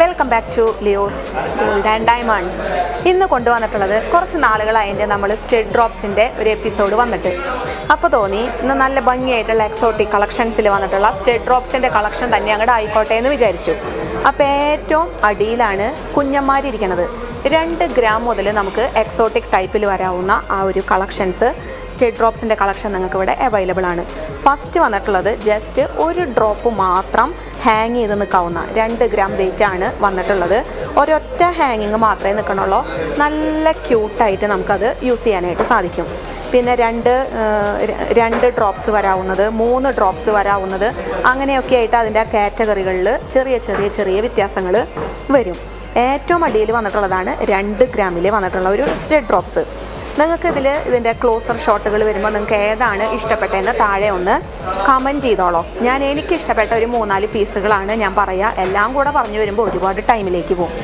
Welcome back to Leo's gold and diamonds ഇന്ന് കൊണ്ടുവന്നിട്ടുള്ളത് കുറച്ച് നാളുകളായതിന്റെ നമ്മൾ സ്റ്റെഡ് ഡ്രോപ്സിന്റെ ഒരു എപ്പിസോഡ് വന്നിട്ട്. അപ്പോൾ തോന്നി ഇന്ന് നല്ല ഭംഗിയായിട്ടുള്ള എക്സോട്ടിക് കളക്ഷൻസിൽ വന്നിട്ടുള്ള സ്റ്റെഡ് ഡ്രോപ്സിന്റെ കളക്ഷൻ തന്നെ അങ്ങോട്ട് ആയിക്കോട്ടെ എന്ന് വിചാരിച്ചു. അപ്പോൾ ഏറ്റവും അടിയിലാണ് കുഞ്ഞന്മാരിയ്ക്കുന്നത് രണ്ട് ഗ്രാം മുതൽ നമുക്ക് എക്സോട്ടിക് ടൈപ്പിൽ വരാവുന്ന ആ ഒരു കളക്ഷൻസ് സ്റ്റേറ്റ് ഡ്രോപ്സിന്റെ കളക്ഷൻ നിങ്ങൾക്ക് ഇവിടെ അവൈലബിൾ ആണ്. ഫസ്റ്റ് വന്നിട്ടുള്ളത് ജസ്റ്റ് ഒരു ഡ്രോപ്പ് മാത്രം ഹാങ് ചെയ്ത് നിൽക്കാവുന്ന രണ്ട് ഗ്രാം വെയിറ്റ് ആണ് വന്നിട്ടുള്ളത്. ഒരൊറ്റ ഹാങ്ങിങ് മാത്രമേ നിൽക്കണുള്ളൂ. നല്ല ക്യൂട്ടായിട്ട് നമുക്കത് യൂസ് ചെയ്യാനായിട്ട് സാധിക്കും. പിന്നെ രണ്ട് രണ്ട് ഡ്രോപ്സ് വരാവുന്നത് മൂന്ന് ഡ്രോപ്സ് വരാവുന്നത് അങ്ങനെയൊക്കെ ആയിട്ട് അതിന്റെ കാറ്റഗറികളിൽ ചെറിയ ചെറിയ ചെറിയ വ്യത്യാസങ്ങൾ വരും. ഏറ്റവും അടിയിൽ വന്നിട്ടുള്ളതാണ് രണ്ട് ഗ്രാമിൽ വന്നിട്ടുള്ള ഒരു സ്റ്റെഡ് ഡ്രോപ്സ്. നിങ്ങൾക്ക് ഇതിൽ ഇതിന്റെ ക്ലോസർ ഷോട്ടുകൾ വരുമ്പോൾ നിങ്ങൾക്ക് ഏതാണ് ഇഷ്ടപ്പെട്ടതെന്ന് താഴെ ഒന്ന് കമന്റ് ചെയ്തോളോ. ഞാൻ എനിക്ക് ഇഷ്ടപ്പെട്ട ഒരു മൂന്നാൽ പീസുകളാണ് ഞാൻ പറയുക എല്ലാം കൂടെ പറഞ്ഞു വരുമ്പോൾ ഒരുപാട് ടൈമിലേക്ക് പോകും.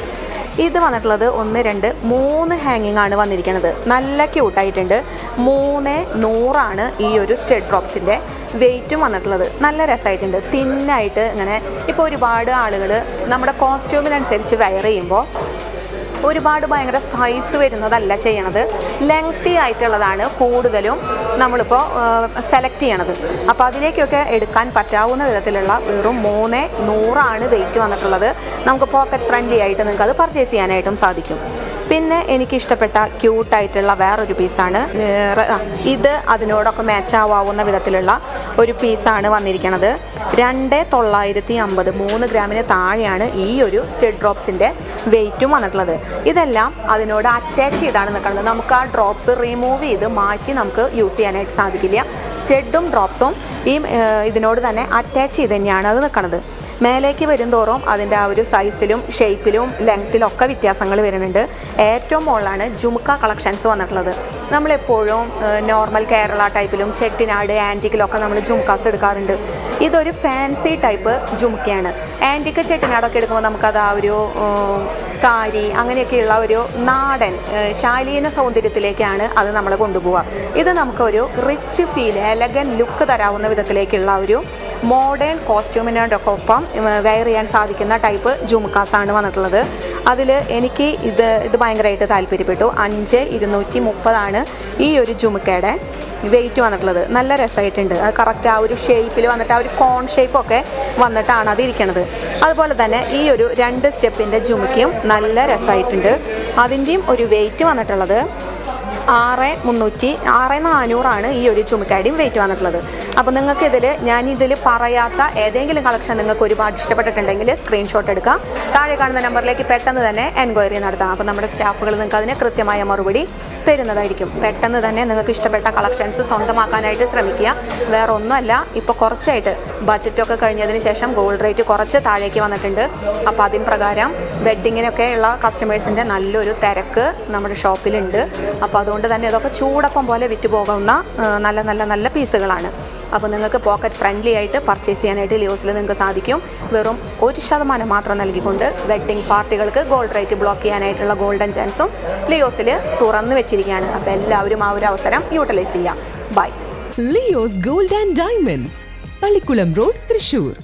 ഇത് വന്നിട്ടുള്ളത് ഒന്ന് രണ്ട് മൂന്ന് ഹാങ്ങിങ് ആണ് വന്നിരിക്കുന്നത് നല്ല ക്യൂട്ടായിട്ടുണ്ട് മൂന്ന് നൂറാണ് ഈ ഒരു സ്റ്റെഡ് ഡ്രോപ്സിന്റെ വെയിറ്റും വന്നിട്ടുള്ളത്. നല്ല രസമായിട്ടുണ്ട് തിന്നായിട്ട് ഇങ്ങനെ ഇപ്പോൾ ഒരുപാട് ആളുകൾ നമ്മുടെ കോസ്റ്റ്യൂമിനനുസരിച്ച് വെയർ ചെയ്യുമ്പോൾ ഒരുപാട് ഭയങ്കര സൈസ് വരുന്നതല്ല ചെയ്യണത്. ലെങ്തി ആയിട്ടുള്ളതാണ് കൂടുതലും നമ്മളിപ്പോൾ സെലക്ട് ചെയ്യണത്. അപ്പോൾ അതിലേക്കൊക്കെ എടുക്കാൻ പറ്റാവുന്ന വിധത്തിലുള്ള വെറും മൂന്ന് നൂറാണ് വെയിറ്റ് വന്നിട്ടുള്ളത്. നമുക്ക് പോക്കറ്റ് ഫ്രണ്ട്ലി ആയിട്ട് നിങ്ങൾക്ക് അത് പർച്ചേസ് ചെയ്യാനായിട്ടും സാധിക്കും. പിന്നെ എനിക്ക് ഇഷ്ടപ്പെട്ട ക്യൂട്ടായിട്ടുള്ള വേറൊരു പീസാണ് ഇത് അതിനോടൊക്കെ മാച്ച് ആവാവുന്ന വിധത്തിലുള്ള ഒരു പീസാണ് വന്നിരിക്കുന്നത് രണ്ട് തൊള്ളായിരത്തി അമ്പത് മൂന്ന് ഗ്രാമിന് താഴെയാണ് ഈ ഒരു സ്റ്റെഡ് ഡ്രോപ്സിന്റെ വെയിറ്റും വന്നിട്ടുള്ളത്. ഇതെല്ലാം അതിനോട് അറ്റാച്ച് ചെയ്താണ് നിൽക്കുന്നത്. നമുക്ക് ആ ഡ്രോപ്സ് റിമൂവ് ചെയ്ത് മാറ്റി നമുക്ക് യൂസ് ചെയ്യാനായിട്ട് സാധിക്കില്ല. സ്റ്റെഡും ഡ്രോപ്സും ഈ ഇതിനോട് തന്നെ അറ്റാച്ച് ചെയ്ത് തന്നെയാണ് അത് നിൽക്കുന്നത് മേലേക്ക് വരും തോറും അതിന്റെ ആ ഒരു സൈസിലും ഷേപ്പിലും ലെങ്ത്തിലും ഒക്കെ വ്യത്യാസങ്ങൾ വരുന്നുണ്ട്. ഏറ്റവും മുകളിലാണ് ജുമുക്ക കളക്ഷൻസ് വന്നിട്ടുള്ളത്. നമ്മളെപ്പോഴും നോർമൽ കേരള ടൈപ്പിലും ചെട്ടിനാട് ആന്റിക്കിലൊക്കെ നമ്മൾ ജുമുക്കാസ് എടുക്കാറുണ്ട്. ഇതൊരു ഫാൻസി ടൈപ്പ് ജുമുക്കയാണ്. ആന്റിക്ക് ചെട്ടിനാടൊക്കെ എടുക്കുമ്പോൾ നമുക്കത് ആ ഒരു സാരി അങ്ങനെയൊക്കെയുള്ള ഒരു നാടൻ ശാലീന സൗന്ദര്യത്തിലേക്കാണ് അത് നമ്മൾ കൊണ്ടുപോവുക. ഇത് നമുക്കൊരു റിച്ച് ഫീൽ എലഗൻ ലുക്ക് തരാവുന്ന വിധത്തിലേക്കുള്ള ഒരു മോഡേൺ കോസ്റ്റ്യൂമിനോടൊക്കെ ഒപ്പം വെയർ ചെയ്യാൻ സാധിക്കുന്ന ടൈപ്പ് ജുമുക്കാസാണ് വന്നിട്ടുള്ളത്. അതിൽ എനിക്ക് ഇത് ഇത് ഭയങ്കരമായിട്ട് താല്പര്യപ്പെട്ടു. അഞ്ച് ഇരുന്നൂറ്റി മുപ്പതാണ് ഈ ഒരു ജുമുക്കയുടെ വെയിറ്റ് വന്നിട്ടുള്ളത്. നല്ല രസമായിട്ടുണ്ട്. അത് കറക്റ്റ് ആ ഒരു ഷേപ്പിൽ വന്നിട്ട് ആ ഒരു കോൺ ഷേപ്പൊക്കെ വന്നിട്ടാണ് അത് ഇരിക്കണത്. അതുപോലെ തന്നെ ഈ ഒരു രണ്ട് സ്റ്റെപ്പിന്റെ ജുമുക്കയും നല്ല രസമായിട്ടുണ്ട്. അതിന്റെയും ഒരു വെയിറ്റ് വന്നിട്ടുള്ളത് ആറ് മുന്നൂറ്റി ആറ് നാനൂറാണ് ഈ ഒരു ചുമക്കാടിയും വെയിറ്റ് വന്നിട്ടുള്ളത്. അപ്പോൾ നിങ്ങൾക്കിതിൽ ഞാൻ ഇതിൽ പറയാത്ത ഏതെങ്കിലും കളക്ഷൻ നിങ്ങൾക്ക് ഒരുപാട് ഇഷ്ടപ്പെട്ടിട്ടുണ്ടെങ്കിൽ സ്ക്രീൻഷോട്ട് എടുക്കാം. താഴെ കാണുന്ന നമ്പറിലേക്ക് പെട്ടെന്ന് തന്നെ എൻക്വയറി നടത്താം. അപ്പോൾ നമ്മുടെ സ്റ്റാഫുകൾ നിങ്ങൾക്ക് അതിന് കൃത്യമായ മറുപടി തരുന്നതായിരിക്കും. പെട്ടെന്ന് തന്നെ നിങ്ങൾക്ക് ഇഷ്ടപ്പെട്ട കളക്ഷൻസ് സ്വന്തമാക്കാനായിട്ട് ശ്രമിക്കുക. വേറെ ഒന്നുമല്ല ഇപ്പോൾ കുറച്ചായിട്ട് ബജറ്റൊക്കെ കഴിഞ്ഞതിന് ശേഷം ഗോൾഡ് റേറ്റ് കുറച്ച് താഴേക്ക് വന്നിട്ടുണ്ട്. അപ്പോൾ അതിന് പ്രകാരം വെഡ്ഡിങ്ങിനൊക്കെ ഉള്ള കസ്റ്റമേഴ്സിന്റെ നല്ലൊരു തിരക്ക് നമ്മുടെ ഷോപ്പിലുണ്ട് അപ്പോൾ അതുകൊണ്ട് തന്നെ ഇതൊക്കെ ചൂടപ്പം പോലെ വിറ്റ് പോകുന്ന നല്ല നല്ല നല്ല പീസുകളാണ്. അപ്പോൾ നിങ്ങൾക്ക് പോക്കറ്റ് ഫ്രണ്ട്ലി ആയിട്ട് പർച്ചേസ് ചെയ്യാനായിട്ട് ലിയോസിൽ നിങ്ങൾക്ക് സാധിക്കും. വെറും ഒരു ശതമാനം മാത്രം നൽകിക്കൊണ്ട് വെഡ്ഡിംഗ് പാർട്ടികൾക്ക് ഗോൾഡ് റേറ്റ് ബ്ലോക്ക് ചെയ്യാനായിട്ടുള്ള ഗോൾഡൻ ചാൻസും ലിയോസിൽ തുറന്നു വെച്ചിരിക്കുകയാണ്. അപ്പോൾ എല്ലാവരും ആ ഒരു അവസരം യൂട്ടിലൈസ് ചെയ്യാം. By Leo's gold and diamonds Pallikulam road Thrissur